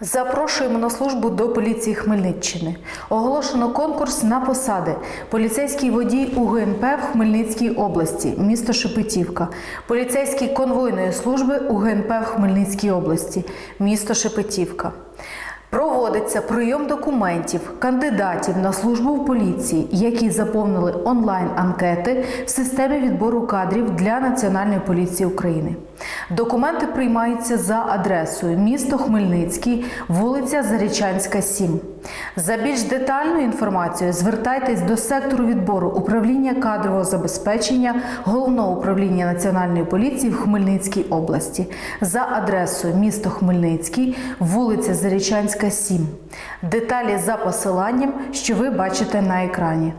Запрошуємо на службу до поліції Хмельниччини. Оголошено конкурс на посади. Поліцейський водій УГНП в Хмельницькій області, місто Шепетівка. Поліцейський конвойної служби УГНП в Хмельницькій області, місто Шепетівка. Проводиться прийом документів кандидатів на службу в поліції, які заповнили онлайн-анкети в системі відбору кадрів для Національної поліції України. Документи приймаються за адресою місто Хмельницький, вулиця Зарічанська, 7. За більш детальною інформацією звертайтесь до сектору відбору управління кадрового забезпечення Головного управління Національної поліції в Хмельницькій області за адресою місто Хмельницький, вулиця Зарічанська, 7. Деталі за посиланням, що ви бачите на екрані.